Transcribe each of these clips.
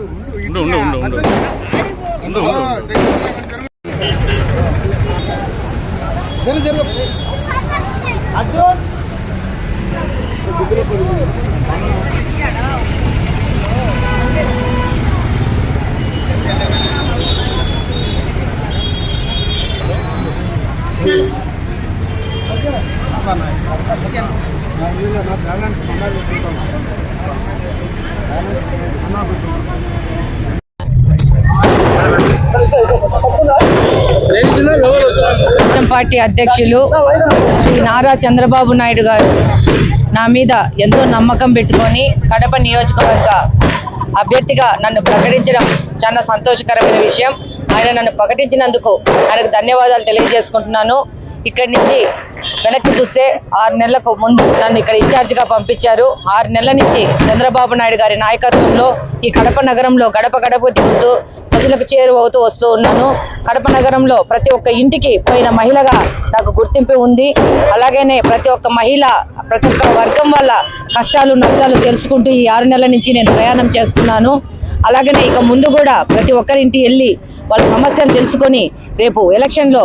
ఉండు ఉండు ఉండు ఉండు ఉండు ఉండు తెలుగుదేశం పార్టీ అధ్యక్షులు శ్రీ నారా చంద్రబాబు నాయుడు గారు నా మీద ఎంతో నమ్మకం పెట్టుకొని కడప నియోజకవర్గ అభ్యర్థిగా నన్ను ప్రకటించడం చాలా సంతోషకరమైన విషయం. ఆయన నన్ను ప్రకటించినందుకు ఆయనకు ధన్యవాదాలు తెలియజేసుకుంటున్నాను. ఇక్కడి నుంచి వెనక్కి చూస్తే ఆరు నెలలకు ముందు నన్ను ఇక్కడ ఇన్ఛార్జిగా పంపించారు. ఆరు నెలల నుంచి చంద్రబాబు నాయుడు గారి నాయకత్వంలో ఈ కడప నగరంలో గడప గడప తిరుగుతూ ప్రజలకు చేరువవుతూ వస్తూ ఉన్నాను. కడప నగరంలో ప్రతి ఒక్క ఇంటికి పోయిన మహిళగా నాకు గుర్తింపు ఉంది. అలాగనే ప్రతి ఒక్క మహిళ ప్రతి ఒక్క వర్గం వల్ల కష్టాలు నష్టాలు తెలుసుకుంటూ ఈ ఆరు నెలల నుంచి నేను ప్రయాణం చేస్తున్నాను. అలాగనే ఇక ముందు కూడా ప్రతి ఒక్కరింటి వెళ్ళి వాళ్ళ సమస్యలు తెలుసుకొని రేపు ఎలక్షన్లో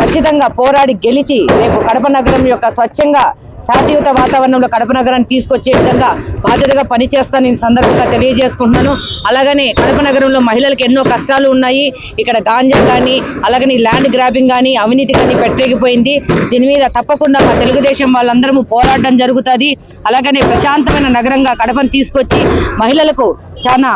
ఖచ్చితంగా పోరాడి గెలిచి రేపు కడప నగరం యొక్క స్వచ్ఛంగా శాంతియుత వాతావరణంలో కడప నగరాన్ని తీసుకొచ్చే విధంగా బాధ్యతగా పనిచేస్తాను ఈ సందర్భంగా తెలియజేసుకుంటున్నాను. అలాగనే కడప నగరంలో మహిళలకు ఎన్నో కష్టాలు ఉన్నాయి. ఇక్కడ గాంజా కానీ అలాగని ల్యాండ్ గ్రాబింగ్ కానీ అవినీతి కానీ పెట్టలేకపోయింది దీని మీద తప్పకుండా మా తెలుగుదేశం వాళ్ళందరము పోరాడడం జరుగుతుంది. అలాగనే ప్రశాంతమైన నగరంగా కడపను తీసుకొచ్చి మహిళలకు చాలా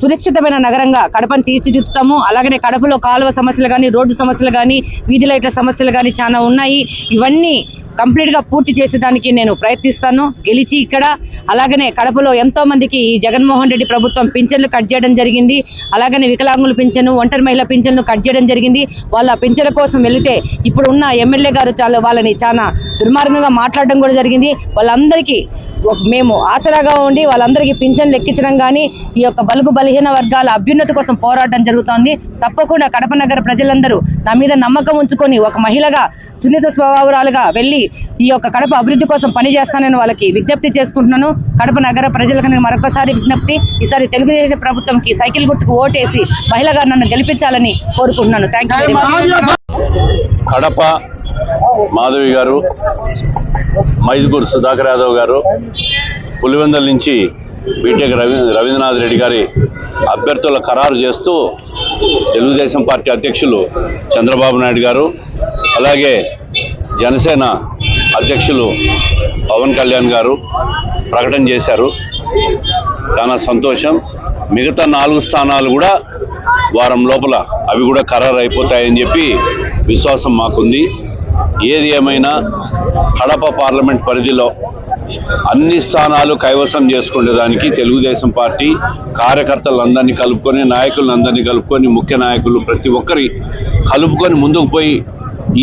సురక్షితమైన నగరంగా కడపను తీర్చిదిద్దుతాము. అలాగనే కడపలో కాలువ సమస్యలు కానీ రోడ్డు సమస్యలు కానీ వీధి లైట్ల సమస్యలు కానీ చాలా ఉన్నాయి. ఇవన్నీ కంప్లీట్గా పూర్తి చేసేదానికి నేను ప్రయత్నిస్తాను. గెలిచి ఇక్కడ అలాగనే కడపలో ఎంతో మందికి ఈ జగన్మోహన్ రెడ్డి ప్రభుత్వం పింఛన్లు కట్ చేయడం జరిగింది. అలాగనే వికలాంగుల పింఛను ఒంటరి మహిళ పింఛన్లు కట్ చేయడం జరిగింది. వాళ్ళ పింఛన్ల కోసం వెళితే ఇప్పుడు ఉన్న ఎమ్మెల్యే గారు చాలా వాళ్ళని చాలా దుర్మార్గంగా మాట్లాడడం కూడా జరిగింది. వాళ్ళందరికీ మేము ఆసరాగా ఉండి వాళ్ళందరికీ పింఛన్లు ఎక్కించడం కానీ ఈ యొక్క బలుగు బలహీన వర్గాల అభ్యున్నతి కోసం పోరాటం జరుగుతోంది. తప్పకుండా కడప నగర ప్రజలందరూ నా మీద నమ్మకం ఉంచుకొని ఒక మహిళగా సున్నిత స్వభావరాలుగా వెళ్ళి ఈ యొక్క కడప అభివృద్ధి కోసం పనిచేస్తానని వాళ్ళకి విజ్ఞప్తి చేసుకుంటున్నాను. కడప నగర ప్రజలకు నేను మరొకసారి విజ్ఞప్తి ఈసారి తెలుగుదేశం ప్రభుత్వంకి సైకిల్ గుర్తుకు ఓటేసి మహిళగా నన్ను గెలిపించాలని కోరుకుంటున్నాను. థ్యాంక్ యూ కడప మాధవి గారు మైదుగూరు సుధాకర్ యాదవ్ గారు పులివెందల నుంచి బీటెక్ రవి రవీంద్రనాథ్ రెడ్డి గారి అభ్యర్థుల ఖరారు చేస్తూ తెలుగుదేశం పార్టీ అధ్యక్షులు చంద్రబాబు నాయుడు గారు అలాగే జనసేన అధ్యక్షులు పవన్ కళ్యాణ్ గారు ప్రకటన చేశారు. చాలా సంతోషం. మిగతా నాలుగు స్థానాలు కూడా వారం లోపల అవి కూడా ఖరారు అయిపోతాయని చెప్పి విశ్వాసం మాకుంది. ఏది ఏమైనా కడప పార్లమెంట్ పరిధిలో అన్ని స్థానాలు కైవసం చేసుకునేదానికి తెలుగుదేశం పార్టీ కార్యకర్తలందరినీ కలుపుకొని నాయకులందరినీ కలుపుకొని ముఖ్య నాయకులు ప్రతి ఒక్కరి కలుపుకొని ముందుకు పోయి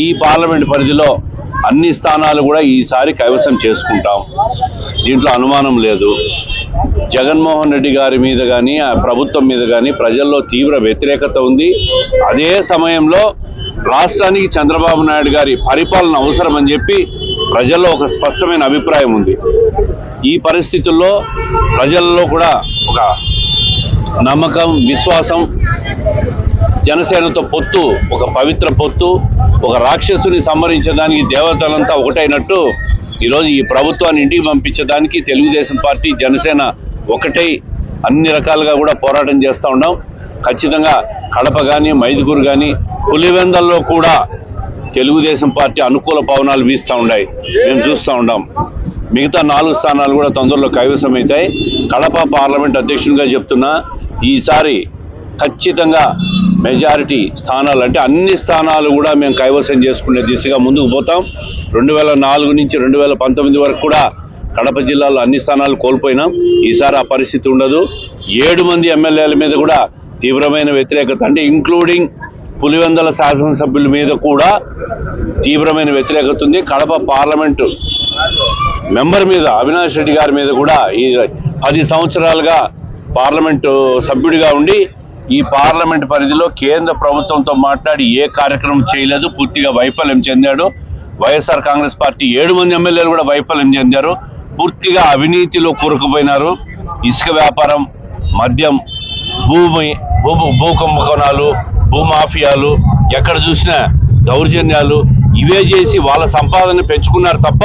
ఈ పార్లమెంట్ పరిధిలో అన్ని స్థానాలు కూడా ఈసారి కైవసం చేసుకుంటాం. దీంట్లో అనుమానం లేదు. జగన్మోహన్ రెడ్డి గారి మీద కానీ ఆ ప్రభుత్వం మీద కానీ ప్రజల్లో తీవ్ర వ్యతిరేకత ఉంది. అదే సమయంలో రాష్ట్రానికి చంద్రబాబు నాయుడు గారి పరిపాలన అవసరం అని చెప్పి ప్రజల్లో ఒక స్పష్టమైన అభిప్రాయం ఉంది. ఈ పరిస్థితుల్లో ప్రజల్లో కూడా ఒక నమ్మకం విశ్వాసం జనసేనతో పొత్తు ఒక పవిత్ర పొత్తు ఒక రాక్షసుని సంహరించడానికి దేవతలంతా ఒకటైనట్టు ఈరోజు ఈ ప్రభుత్వాన్ని ఇంటికి పంపించడానికి తెలుగుదేశం పార్టీ జనసేన ఒకటై అన్ని రకాలుగా కూడా పోరాటం చేస్తూ ఉన్నాం. ఖచ్చితంగా కడప కానీ మైదుగురు కానీ పులివెందల్లో కూడా తెలుగుదేశం పార్టీ అనుకూల పవనాలు వీస్తూ ఉన్నాయి. మేము చూస్తూ ఉన్నాం. మిగతా నాలుగు స్థానాలు కూడా తొందరలో కైవసం అవుతాయి కడప పార్లమెంట్ అధ్యక్షునిగా చెప్తున్నా ఈసారి ఖచ్చితంగా మెజారిటీ స్థానాలు అంటే అన్ని స్థానాలు కూడా మేము కైవసం చేసుకునే దిశగా ముందుకు పోతాం. రెండు వేల నాలుగు నుంచి రెండు వేల పంతొమ్మిది వరకు కూడా కడప జిల్లాలో అన్ని స్థానాలు కోల్పోయినాం. ఈసారి ఆ పరిస్థితి ఉండదు. ఏడు మంది ఎమ్మెల్యేల మీద కూడా తీవ్రమైన వ్యతిరేకత అంటే ఇంక్లూడింగ్ పులివెందల శాసనసభ్యుల మీద కూడా తీవ్రమైన వ్యతిరేకత ఉంది. కడప పార్లమెంటు మెంబర్ మీద అవినాష్ రెడ్డి గారి మీద కూడా ఈ పది సంవత్సరాలుగా పార్లమెంటు సభ్యుడిగా ఉండి ఈ పార్లమెంట్ పరిధిలో కేంద్ర ప్రభుత్వంతో మాట్లాడి ఏ కార్యక్రమం చేయలేదు. పూర్తిగా వైఫల్యం చెందాడు. వైఎస్ఆర్ కాంగ్రెస్ పార్టీ ఏడు మంది ఎమ్మెల్యేలు కూడా వైఫల్యం చెందారు. పూర్తిగా అవినీతిలో కూరుకుపోయినారు. ఇసుక వ్యాపారం మద్యం భూమి భూ భూకుంభకోణాలు భూమాఫియాలు ఎక్కడ చూసినా దౌర్జన్యాలు ఇవే చేసి వాళ్ళ సంపాదన పెంచుకున్నారు తప్ప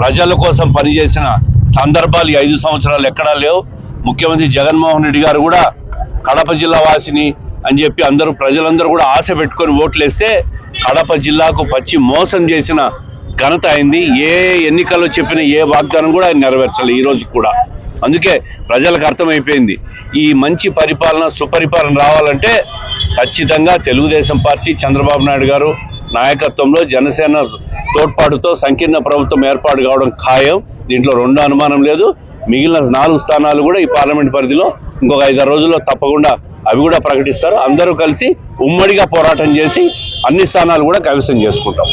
ప్రజల కోసం పనిచేసిన సందర్భాలు ఈ ఐదు సంవత్సరాలు ఎక్కడా లేవు. ముఖ్యమంత్రి జగన్మోహన్ రెడ్డి గారు కూడా కడప జిల్లా వాసిని అని చెప్పి అందరూ ప్రజలందరూ కూడా ఆశ పెట్టుకొని ఓట్లేస్తే కడప జిల్లాకు పచ్చి మోసం చేసిన ఘనత అయింది. ఏ ఎన్నికల్లో చెప్పిన ఏ వాగ్దానం కూడా ఆయన నెరవేర్చాలి ఈ రోజు కూడా. అందుకే ప్రజలకు అర్థమైపోయింది. ఈ మంచి పరిపాలన సుపరిపాలన రావాలంటే ఖచ్చితంగా తెలుగుదేశం పార్టీ చంద్రబాబు నాయుడు గారు నాయకత్వంలో జనసేన తోడ్పాటుతో సంకీర్ణ ప్రభుత్వం ఏర్పాటు కావడం ఖాయం. దీంట్లో రెండు అనుమానం లేదు. మిగిలిన నాలుగు స్థానాలు కూడా ఈ పార్లమెంట్ పరిధిలో ఇంకొక ఐదారు రోజుల్లో తప్పకుండా అవి కూడా ప్రకటిస్తారు. అందరూ కలిసి ఉమ్మడిగా పోరాటం చేసి అన్ని స్థానాలు కూడా కవిసం చేసుకుంటాం.